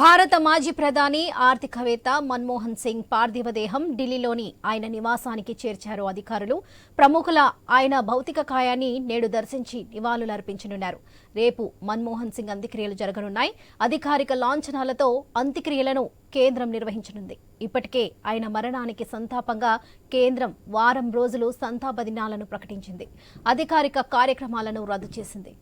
భారత మాజీ ప్రధాని ఆర్థికవేత్త మన్మోహన్ సింగ్ పార్థివ దేహం ఢిల్లీలోని ఆయన నివాసానికి చేర్చారు అధికారులు. ప్రముఖుల ఆయన భౌతిక కాయాన్ని నేడు దర్శించి నివాళులర్పించనున్నారు. రేపు మన్మోహన్ సింగ్ అంత్యక్రియలు జరగనున్నాయి. అధికారిక లాంఛనాలతో అంత్యక్రియలను కేంద్రం నిర్వహించనుంది. ఇప్పటికే ఆయన మరణానికి సంతాపంగా కేంద్రం వారం రోజులు సంతాప దినాలను ప్రకటించింది. అధికారిక కార్యక్రమాలను రద్దు చేసింది.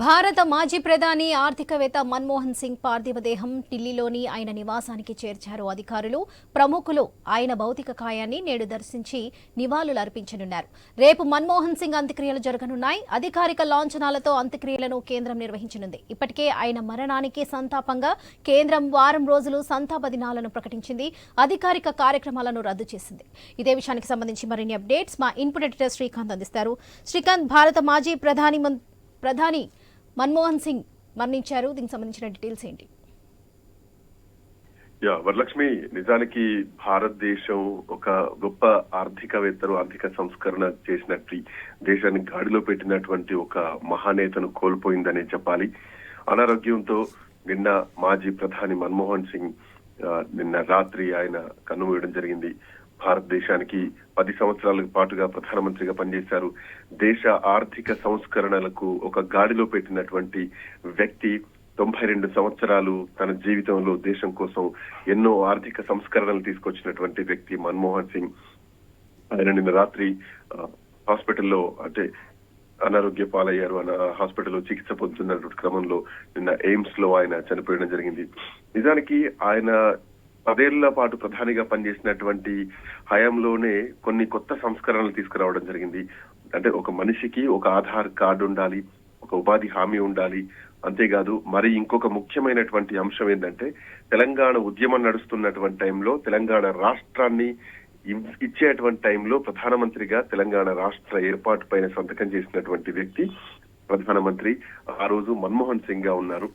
భారత మాజీ ప్రధాని ఆర్థికవేత్త మన్మోహన్ సింగ్ పార్థివదేహం ఢిల్లీలోని ఆయన నివాసానికి చేర్చారు. అధికారులు ప్రముఖులు ఆయన భౌతిక కాయాన్ని నేడు దర్శించి నివాళులర్పించనున్నారు రేపు మన్మోహన్ సింగ్ అంత్యక్రియలు జరగనున్నాయి. అధికారిక లాంఛనాలతో అంత్యక్రియలను కేంద్రం నిర్వహించనుంది. ఇప్పటికే ఆయన మరణానికి సంతాపంగా కేంద్రం వారం రోజులు సంతాప దినాలను ప్రకటించింది. అధికారిక కార్యక్రమాలను రద్దు చేసింది. ఇదే విషయానికి సంబంధించి మరిన్ని అప్డేట్స్ మా ఇన్పుట్ ఎడిటర్ శ్రీకాంత్ అందిస్తారు. శ్రీకాంత్ భారత మాజీ ప్రధాని ప్రధాని మన్మోహన్ సింగ్ మరణించారు. దీనికి సంబంధించిన డీటెయిల్స్ ఏంటి? యా వరలక్ష్మి నిజానికి భారతదేశం ఒక గొప్ప ఆర్థికవేత్తలు ఆర్థిక సంస్కరణ చేసినట్టు దేశాన్ని గాడిలో పెట్టినటువంటి ఒక మహానేతను కోల్పోయిందనే చెప్పాలి. అనారోగ్యంతో నిన్న మాజీ ప్రధాని మన్మోహన్ సింగ్ నిన్న రాత్రి ఆయన కన్నుమూయడం జరిగింది. భారతదేశానికి పది సంవత్సరాల పాటుగా ప్రధానమంత్రిగా పనిచేశారు. దేశ ఆర్థిక సంస్కరణలకు ఒక గాడిలో పెట్టినటువంటి వ్యక్తి తొంభై రెండు సంవత్సరాలు తన జీవితంలో దేశం కోసం ఎన్నో ఆర్థిక సంస్కరణలు తీసుకొచ్చినటువంటి వ్యక్తి మన్మోహన్ సింగ్. ఆయన నిన్న రాత్రి హాస్పిటల్లో అంటే అనారోగ్య పాలయ్యారు. అన్న హాస్పిటల్లో చికిత్స పొందుతున్నటువంటి క్రమంలో నిన్న ఎయిమ్స్లో ఆయన చనిపోయడం జరిగింది. నిజానికి ఆయన పదేళ్ళ పాటు ప్రధానిగా పనిచేసినటువంటి హయాంలోనే కొన్ని కొత్త సంస్కరణలు తీసుకురావడం జరిగింది. అంటే ఒక మనిషికి ఒక ఆధార్ కార్డు ఉండాలి ఒక ఉపాధి హామీ ఉండాలి. అంతేకాదు మరి ఇంకొక ముఖ్యమైనటువంటి అంశం ఏంటంటే తెలంగాణ ఉద్యమం నడుస్తున్నటువంటి టైంలో తెలంగాణ రాష్ట్రాన్ని ఇచ్చేటువంటి టైంలో ప్రధానమంత్రిగా తెలంగాణ రాష్ట్ర ఏర్పాటు పైన సంతకం చేసినటువంటి వ్యక్తి ప్రధానమంత్రి. ఆ రోజు మన్మోహన్ సింగ్గా ఉన్నారు.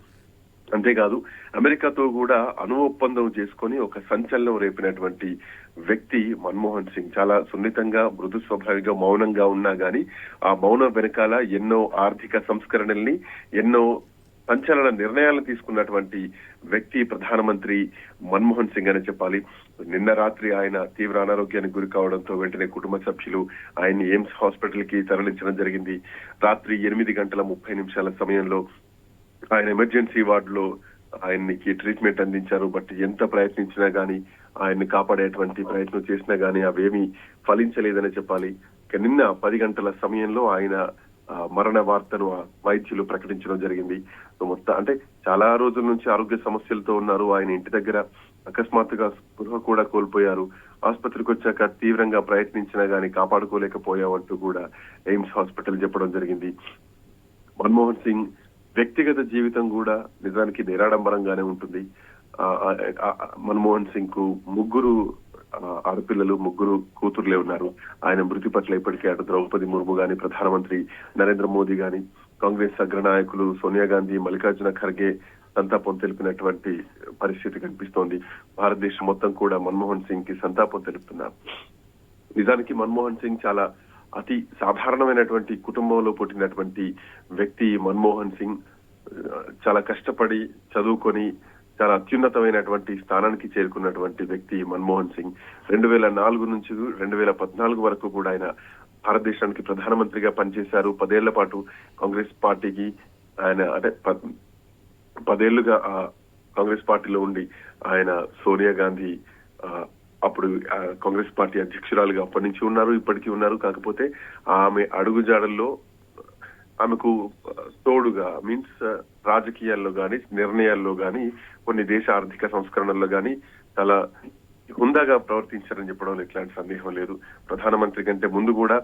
అంతేకాదు అమెరికాతో కూడా అణు ఒప్పందం చేసుకొని ఒక సంచలనం రేపినటువంటి వ్యక్తి మన్మోహన్ సింగ్. చాలా సున్నితంగా మృదు స్వభావిగా మౌనంగా ఉన్నా గాని ఆ మౌనం వెనకాల ఎన్నో ఆర్థిక సంస్కరణల్ని ఎన్నో సంచలన నిర్ణయాలను తీసుకున్నటువంటి వ్యక్తి ప్రధానమంత్రి మన్మోహన్ సింగ్ అని చెప్పాలి. నిన్న రాత్రి ఆయన తీవ్ర అనారోగ్యానికి గురి కావడంతో వెంటనే కుటుంబ సభ్యులు ఆయన్ని ఎయిమ్స్ హాస్పిటల్కి తరలించడం జరిగింది. రాత్రి ఎనిమిది గంటల ముప్పై నిమిషాల సమయంలో ఆయన ఎమర్జెన్సీ వార్డులో ఆయనకి ట్రీట్మెంట్ అందించారు. బట్ ఎంత ప్రయత్నించినా కానీ ఆయన్ని కాపాడేటువంటి ప్రయత్నం చేసినా కానీ అవేమీ ఫలించలేదని చెప్పాలి. నిన్న పది గంటల సమయంలో ఆయన మరణ వార్తను వైద్యులు ప్రకటించడం జరిగింది. మొత్తం అంటే చాలా రోజుల నుంచి ఆరోగ్య సమస్యలతో ఉన్నారు. ఆయన ఇంటి దగ్గర అకస్మాత్తుగా స్పృహ కూడా కోల్పోయారు. ఆసుపత్రికి వచ్చాక తీవ్రంగా ప్రయత్నించినా గానీ కాపాడుకోలేకపోయామంటూ కూడా ఎయిమ్స్ హాస్పిటల్ చెప్పడం జరిగింది. మన్మోహన్ సింగ్ వ్యక్తిగత జీవితం కూడా నిజానికి నిరాడంబరంగానే ఉంటుంది. ఆ, మన్మోహన్ సింగ్కు ముగ్గురు ఆడపిల్లలు ముగ్గురు కూతుర్లే ఉన్నారు. ఆయన మృతి పట్ల ఇప్పటికే అటు ద్రౌపది ముర్ము గాని ప్రధానమంత్రి నరేంద్ర మోదీ గాని కాంగ్రెస్ అగ్రనాయకులు సోనియా గాంధీ మల్లికార్జున ఖర్గే సంతాపం తెలిపినటువంటి పరిస్థితి కనిపిస్తోంది. భారతదేశం మొత్తం కూడా మన్మోహన్ సింగ్కి సంతాపం తెలుపుతున్నారు. నిజానికి మన్మోహన్ సింగ్ చాలా అతి సాధారణమైనటువంటి కుటుంబంలో పుట్టినటువంటి వ్యక్తి మన్మోహన్ సింగ్ చాలా కష్టపడి చదువుకొని చాలా అత్యున్నతమైనటువంటి స్థానానికి చేరుకున్నటువంటి వ్యక్తి మన్మోహన్ సింగ్. రెండు వేల నాలుగు నుంచి రెండు వేల పద్నాలుగు వరకు కూడా ఆయన భారతదేశానికి ప్రధానమంత్రిగా పనిచేశారు. పదేళ్ళ పాటు కాంగ్రెస్ పార్టీకి ఆయన అంటే ప- పదేళ్ళుగా ఆ కాంగ్రెస్ పార్టీలో ఉండి ఆయన సోనియా గాంధీ ఆ, అప్పుడు ఆ, కాంగ్రెస్ పార్టీ అధ్యక్షురాలుగా అప్పటి నుంచి ఉన్నారు ఇప్పటికీ ఉన్నారు. కాకపోతే ఆమె అడుగుజాడల్లో ఆమెకు తోడుగా మీన్స్ రాజకీయాల్లో గాని నిర్ణయాల్లో గాని కొన్ని దేశ ఆర్థిక సంస్కరణల్లో గాని చాలా హుందాగా ప్రవర్తించారని చెప్పడంలో ఎట్లాంటి సందేహం లేదు. ప్రధానమంత్రి కంటే ముందు కూడా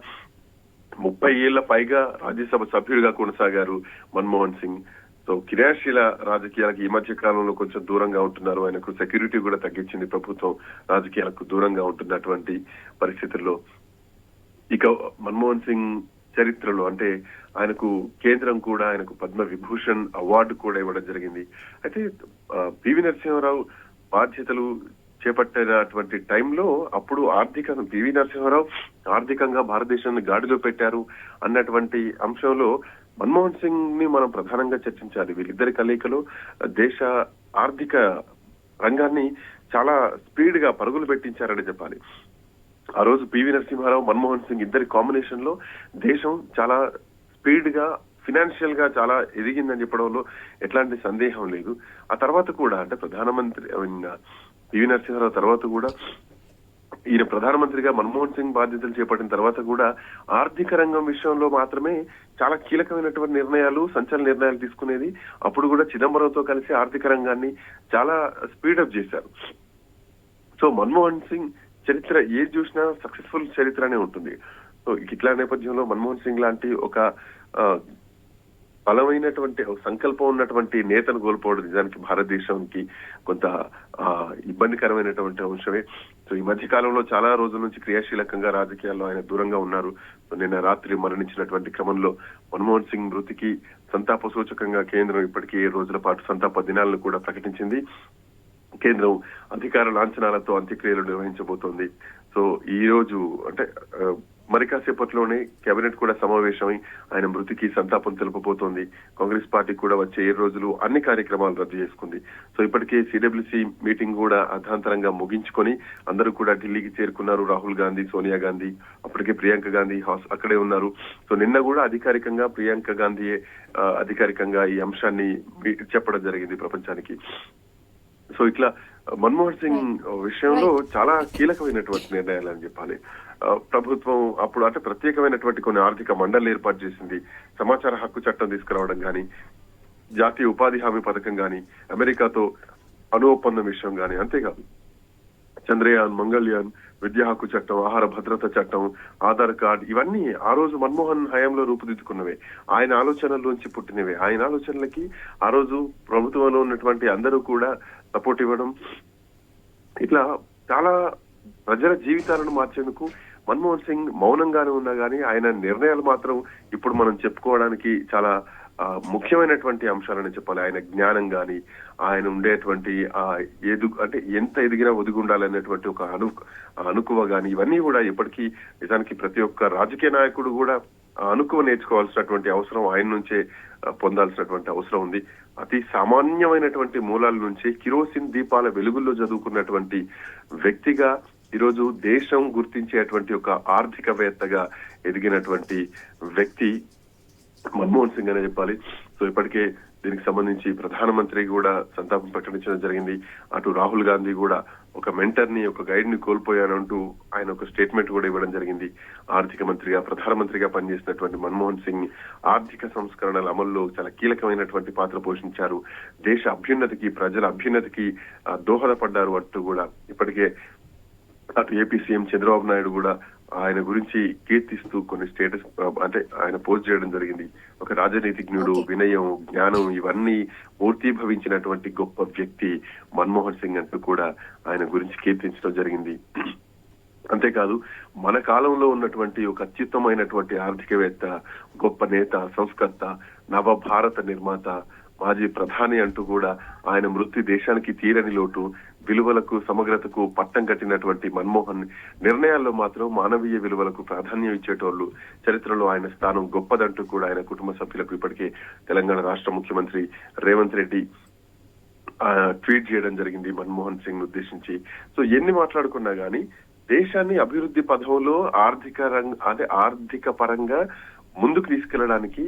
ముప్పై ఏళ్ళ పైగా రాజ్యసభ సభ్యుడిగా కొనసాగారు మన్మోహన్ సింగ్. సో క్రియాశీల రాజకీయాలకు ఈ మధ్య కాలంలో కొంచెం దూరంగా ఉంటున్నారు. ఆయనకు సెక్యూరిటీ కూడా తగ్గించింది ప్రభుత్వం రాజకీయాలకు దూరంగా ఉంటున్నటువంటి పరిస్థితుల్లో. ఇక మన్మోహన్ సింగ్ చరిత్రలో అంటే ఆయనకు కేంద్రం కూడా ఆయనకు పద్మ విభూషణ్ అవార్డు కూడా ఇవ్వడం జరిగింది. అయితే పివి నరసింహారావు బాధ్యతలు చేపట్టినటువంటి టైంలో అప్పుడు ఆర్థిక పివి నరసింహారావు ఆర్థికంగా భారతదేశాన్ని గాడిలో పెట్టారు అన్నటువంటి అంశంలో మన్మోహన్ సింగ్ని మనం ప్రధానంగా చర్చించాలి. వీళ్ళిద్దరి కలయికలు దేశ ఆర్థిక రంగాన్ని చాలా స్పీడ్గా పరుగులు పెట్టించారని చెప్పాలి. ఆ రోజు పివి నరసింహారావు మన్మోహన్ సింగ్ ఇద్దరి కాంబినేషన్లో దేశం చాలా స్పీడ్గా ఫినాన్షియల్గా చాలా ఎదిగిందని చెప్పడంలో ఎట్లాంటి సందేహం లేదు. ఆ తర్వాత కూడా అంటే ప్రధానమంత్రి ఐ మీన్ పివి నరసింహారావు తర్వాత కూడా ఈయన ప్రధానమంత్రిగా మన్మోహన్ సింగ్ బాధ్యతలు చేపట్టిన తర్వాత కూడా ఆర్థిక రంగం విషయంలో మాత్రమే చాలా కీలకమైనటువంటి నిర్ణయాలు సంచలన నిర్ణయాలు తీసుకునేది. అప్పుడు కూడా చిదంబరంతో కలిసి ఆర్థిక రంగాన్ని చాలా స్పీడప్ చేశారు. సో మన్మోహన్ సింగ్ చరిత్ర ఏది చూసినా సక్సెస్ఫుల్ చరిత్రనే ఉంటుంది. సో ఇట్లా నేపథ్యంలో మన్మోహన్ సింగ్ లాంటి ఒక ఆ, బలమైనటువంటి ఒక సంకల్పం ఉన్నటువంటి నేతను కోల్పోవడం నిజానికి భారతదేశానికి కొంత ఆ, ఇబ్బందికరమైనటువంటి అంశమే. సో ఈ మధ్య కాలంలో చాలా రోజుల నుంచి క్రియాశీలకంగా రాజకీయాల్లో ఆయన దూరంగా ఉన్నారు. నిన్న రాత్రి మరణించినటువంటి క్రమంలో మన్మోహన్ సింగ్ మృతికి సంతాప సూచకంగా కేంద్రం ఇప్పటికీ ఏడు రోజుల పాటు సంతాప దినాలను కూడా ప్రకటించింది. కేంద్రం అధికార లాంఛనాలతో అంత్యక్రియలు నిర్వహించబోతోంది. సో ఈ రోజు అంటే మరి కాసేపట్లోనే కేబినెట్ కూడా సమావేశమై ఆయన మృతికి సంతాపం తెలుపబోతోంది. కాంగ్రెస్ పార్టీ కూడా వచ్చే ఏడు రోజులు అన్ని కార్యక్రమాలు రద్దు చేసుకుంది. సో ఇప్పటికే సిడబ్ల్యూసి మీటింగ్ కూడా అర్ధాంతరంగా ముగించుకొని అందరూ కూడా ఢిల్లీకి చేరుకున్నారు. రాహుల్ గాంధీ సోనియా గాంధీ అప్పటికే ప్రియాంక గాంధీ హౌస్ అక్కడే ఉన్నారు. సో నిన్న కూడా అధికారికంగా ప్రియాంక గాంధీ అధికారికంగా ఈ అంశాన్ని చెప్పడం జరిగింది ప్రపంచానికి. సో ఇట్లా మన్మోహన్ సింగ్ విషయంలో చాలా కీలకమైనటువంటి నిర్ణయాలు అని చెప్పాలి. ప్రభుత్వం అప్పుడు అంటే ప్రత్యేకమైనటువంటి కొన్ని ఆర్థిక మండలి ఏర్పాటు చేసింది. సమాచార హక్కు చట్టం తీసుకురావడం గాని జాతీయ ఉపాధి హామీ పథకం గాని అమెరికాతో అణు ఒప్పందం విషయం గాని అంతేకాదు. చంద్రయాన్ మంగళ్యాన్ విద్యా హక్కు చట్టం ఆహార భద్రత చట్టం ఆధార్ కార్డ్ ఇవన్నీ ఆ రోజు మన్మోహన్ హయాంలో రూపుదిద్దుకున్నవే. ఆయన ఆలోచనల్లోంచి పుట్టినవే. ఆయన ఆలోచనలకి ఆ రోజు ప్రభుత్వంలో ఉన్నటువంటి అందరూ కూడా సపోర్ట్ ఇవ్వడం. ఇట్లా చాలా ప్రజల జీవితాలను మార్చేందుకు మన్మోహన్ సింగ్ మౌనంగానే ఉన్నా గానీ ఆయన నిర్ణయాలు మాత్రం ఇప్పుడు మనం చెప్పుకోవడానికి చాలా ఆ, ముఖ్యమైనటువంటి అంశాలని చెప్పాలి. ఆయన జ్ఞానం గాని ఆయన ఉండేటువంటి ఆ ఎదు అంటే ఎంత ఎదిగినా ఒదిగి ఉండాలనేటువంటి ఒక అను అనుకువ గాని ఇవన్నీ కూడా ఇప్పటికీ నిజానికి ప్రతి ఒక్క రాజకీయ నాయకుడు కూడా అనుకువ నేర్చుకోవాల్సినటువంటి అవసరం ఆయన నుంచే పొందాల్సినటువంటి అవసరం ఉంది. అతి సామాన్యమైనటువంటి మూలాల నుంచి కిరోసిన్ దీపాల వెలుగుల్లో చదువుకున్నటువంటి వ్యక్తిగా ఈరోజు దేశం గుర్తించేటువంటి ఒక ఆర్థికవేత్తగా ఎదిగినటువంటి వ్యక్తి మన్మోహన్ సింగ్ అనే చెప్పాలి. సో ఇప్పటికే దీనికి సంబంధించి ప్రధానమంత్రి కూడా సంతాపం ప్రకటించడం జరిగింది. అటు రాహుల్ గాంధీ కూడా ఒక మెంటర్ని ఒక గైడ్ని కోల్పోయానంటూ ఆయన ఒక స్టేట్మెంట్ కూడా ఇవ్వడం జరిగింది. ఆర్థిక మంత్రిగా ప్రధానమంత్రిగా పనిచేసినటువంటి మన్మోహన్ సింగ్ ఆర్థిక సంస్కరణల అమల్లో చాలా కీలకమైనటువంటి పాత్ర పోషించారు. దేశ అభ్యున్నతికి ప్రజల అభ్యున్నతికి దోహదపడ్డారు అంటూ కూడా ఇప్పటికే అటు ఏపీ సీఎం చంద్రబాబు నాయుడు కూడా ఆయన గురించి కీర్తిస్తూ కొన్ని స్టేటస్ అంటే ఆయన పోస్ట్ చేయడం జరిగింది ఒక రాజనీతిజ్ఞుడు. వినయం జ్ఞానం ఇవన్నీ మూర్తీభవించినటువంటి గొప్ప వ్యక్తి మన్మోహన్ సింగ్ అంటూ కూడా ఆయన గురించి కీర్తించడం జరిగింది అంతేకాదు మన కాలంలో ఉన్నటువంటి ఒక అత్యుత్తమైనటువంటి ఆర్థికవేత్త గొప్ప నేత సంస్కర్త నవ భారత నిర్మాత మాజీ ప్రధాని అంటూ కూడా ఆయన మృతి దేశానికి తీరని లోటు విలువలకు సమగ్రతకు పట్టం కట్టినటువంటి మన్మోహన్ నిర్ణయాల్లో మాత్రం మానవీయ విలువలకు ప్రాధాన్యం ఇచ్చేటోళ్ళు చరిత్రలో ఆయన స్థానం గొప్పదంటూ కూడా ఆయన కుటుంబ సభ్యులకు ఇప్పటికే తెలంగాణ రాష్ట్ర ముఖ్యమంత్రి రేవంత్ రెడ్డి ఆ, ట్వీట్ చేయడం జరిగింది మన్మోహన్ సింగ్ ఉద్దేశించి. సో ఎన్ని మాట్లాడుకున్నా గానీ దేశాన్ని అభివృద్ధి పథంలో ఆర్థిక రంగ అదే ఆర్థిక పరంగా ముందుకు తీసుకెళ్ళడానికి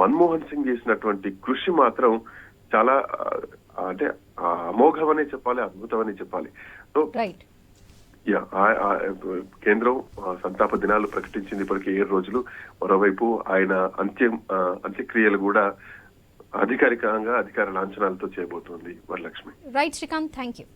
మన్మోహన్ సింగ్ చేసినటువంటి కృషి మాత్రం చాలా అంటే ఆ, అమోఘమనే చెప్పాలి అద్భుతమనే చెప్పాలి. సో కేంద్రం సంతాప దినాలు ప్రకటించింది ఇప్పటికే ఏడు రోజులు. మరోవైపు ఆయన అంత్యం అంత్యక్రియలు కూడా అధికారికంగా అధికార లాంఛనాలతో చేయబోతోంది Varalakshmi. Right Srikanth thank you